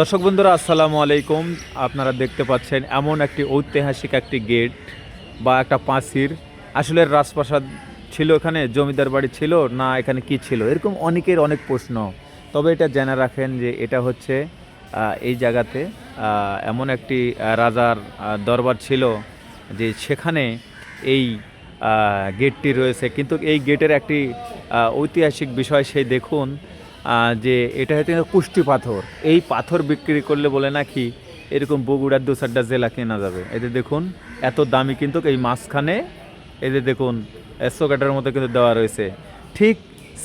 দর্শক বন্ধুরা, আসসালামু আলাইকুম। আপনারা দেখতে পাচ্ছেন এমন একটি ঐতিহাসিক একটি গেট বা একটা পাঁচির। আসলে রাজপ্রাসাদ ছিল এখানে, জমিদার বাড়ি ছিল, না এখানে কি ছিল? এরকম অনেকের অনেক প্রশ্ন। তবে এটা জেনে রাখেন যে এটা হচ্ছে এই জায়গাতে এমন একটি রাজার দরবার ছিল যে সেখানে এই গেটটি রয়েছে। কিন্তু এই গেটের একটি ঐতিহাসিক বিষয় সেই দেখুন যে এটা হচ্ছে কুষ্টি পাথর। এই পাথর বিক্রি করলে বলে নাকি এরকম বগুড়ার দু চারটা জেলা কেনা যাবে। এদের দেখুন, এত দামি কিন্তু এই মাঝখানে এদের দেখুন একশো কাটার মতো কিন্তু দেওয়া রয়েছে। ঠিক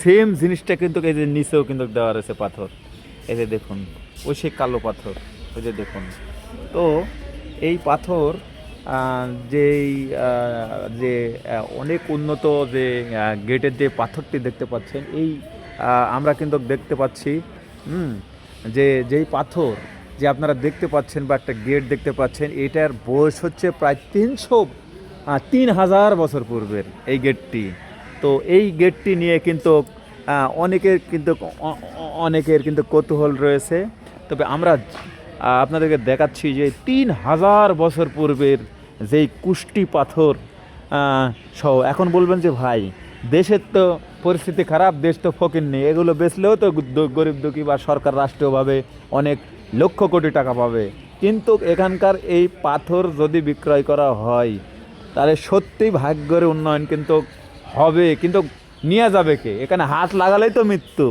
সেম জিনিসটা কিন্তু যে নিচেও কিন্তু দেওয়া রয়েছে পাথর। এদের দেখুন, ওই সেই কালো পাথর ওই যে দেখুন। তো এই পাথর যেই যে অনেক উন্নত যে গেটের যে পাথরটি দেখতে পাচ্ছেন, এই আমরা কিন্তু দেখতে পাচ্ছি যে যেই পাথর যে আপনারা দেখতে পাচ্ছেন বা একটা গেট দেখতে পাচ্ছেন, এটার বয়স হচ্ছে প্রায় তিনশো তিন হাজার বছর পূর্বের এই গেটটি। তো এই গেটটি নিয়ে কিন্তু অনেকের কিন্তু অনেকের কিন্তু কৌতূহল রয়েছে। তবে আমরা আপনাদেরকে দেখাচ্ছি যে তিন হাজার বছর পূর্বের যেই কুষ্টি পাথর সহ, এখন বলবেন যে ভাই দেশের তো পরিস্থিতি খারাপ, দেশ তো ফকির নেই। এগুলো বেচলেও তো গরিব দুঃখী বা সরকার রাষ্ট্রীয়ভাবে অনেক লক্ষ কোটি টাকা পাবে। কিন্তু এখানকার এই পাথর যদি বিক্রয় করা হয়, তাহলে সত্যিই ভাগ্যের উন্নয়ন কিন্তু হবে। কিন্তু নিয়ে যাবে কে? এখানে হাত লাগালেই তো মৃত্যু।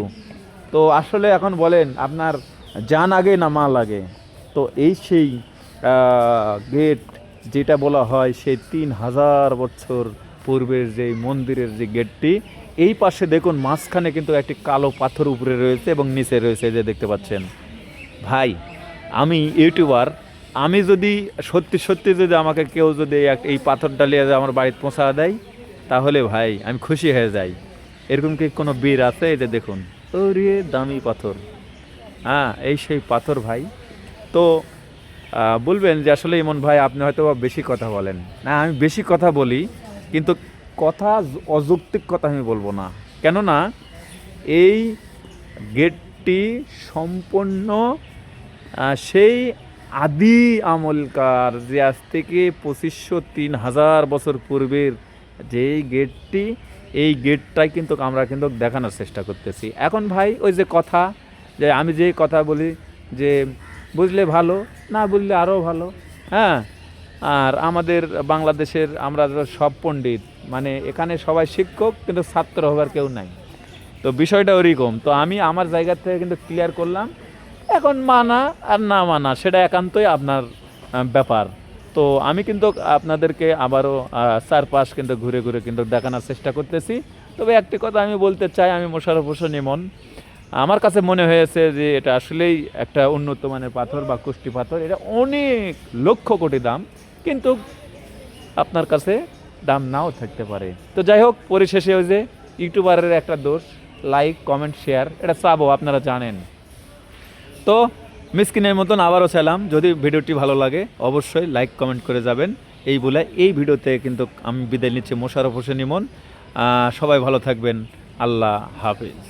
তো আসলে এখন বলেন, আপনার জান আগে না মা লাগে তো এই সেই গেট যেটা বলা হয়, সেই তিন হাজার বছর পূর্বের যে মন্দিরের যে গেটটি, এই পাশে দেখুন মাঝখানে কিন্তু একটি কালো পাথর উপরে রয়েছে এবং নিচে রয়েছে এই যে দেখতে পাচ্ছেন। ভাই, আমি ইউটিউবার, আমি যদি সত্যি সত্যি যদি আমাকে কেউ যদি এই পাথরটা নিয়ে আমার বাড়িতে পৌঁছা দেয়, তাহলে ভাই আমি খুশি হয়ে যাই। এরকম কি কোনো বীর আছে? এটা দেখুন, ওরে দামি পাথর। হ্যাঁ এই সেই পাথর ভাই। তো বলবেন যে আসলে ইমন ভাই, আপনি হয়তো বেশি কথা বলেন। না, আমি বেশি কথা বলি কিন্তু কথা অযৌক্তিক কথা আমি বলব না। কেননা এই গেটটি সম্পূর্ণ সেই আদি আমলকার যে আজ থেকে পঁচিশশো তিন হাজার বছর পূর্বের যেই গেটটি, এই গেটটাই কিন্তু আমরা কিন্তু দেখানোর চেষ্টা করতেছি। এখন ভাই, ওই যে কথা, যে আমি যে কথা বলি, যে বুঝলে ভালো, না বুঝলে আরও ভালো হ্যাঁ? আর আমাদের বাংলাদেশের আমরা সব পণ্ডিত মানে এখানে সবাই শিক্ষক, কিন্তু ছাত্র হবার কেউ নাই। তো বিষয়টা ওরকম। তো আমি আমার জায়গা থেকে কিন্তু ক্লিয়ার করলাম, এখন মানা আর না মানা, সেটা একান্তই আপনার ব্যাপার। তো আমি কিন্তু আপনাদেরকে আবারও চারপাশ কিন্তু ঘুরে ঘুরে কিন্তু দেখানোর চেষ্টা করতেছি। তবে একটি কথা আমি বলতে চাই, আমি মোশারফ হোসেন ইমন। আমার কাছে মনে হয়েছে যে এটা আসলেই একটা উন্নত মানের পাথর বা কুষ্টি পাথর। এটা অনেক লক্ষ কোটি দাম। কিন্তু আপনার কাছে দাম নাও থাকতে পারে। তো যাই হোক, পরিশেষে ওই যে ইউটিউবারের একটা দোষ লাইক কমেন্ট শেয়ার এটা চাবো, আপনারা জানেন। তো মিসকিনের মতন আবারও চাইলাম যদি ভিডিওটি ভালো লাগে, অবশ্যই লাইক কমেন্ট করে যাবেন। এই বলে এই ভিডিওতে কিন্তু আমি বিদায় নিচ্ছি মোশারফ হোসেন ইমন। সবাই ভালো থাকবেন। আল্লাহ হাফিজ।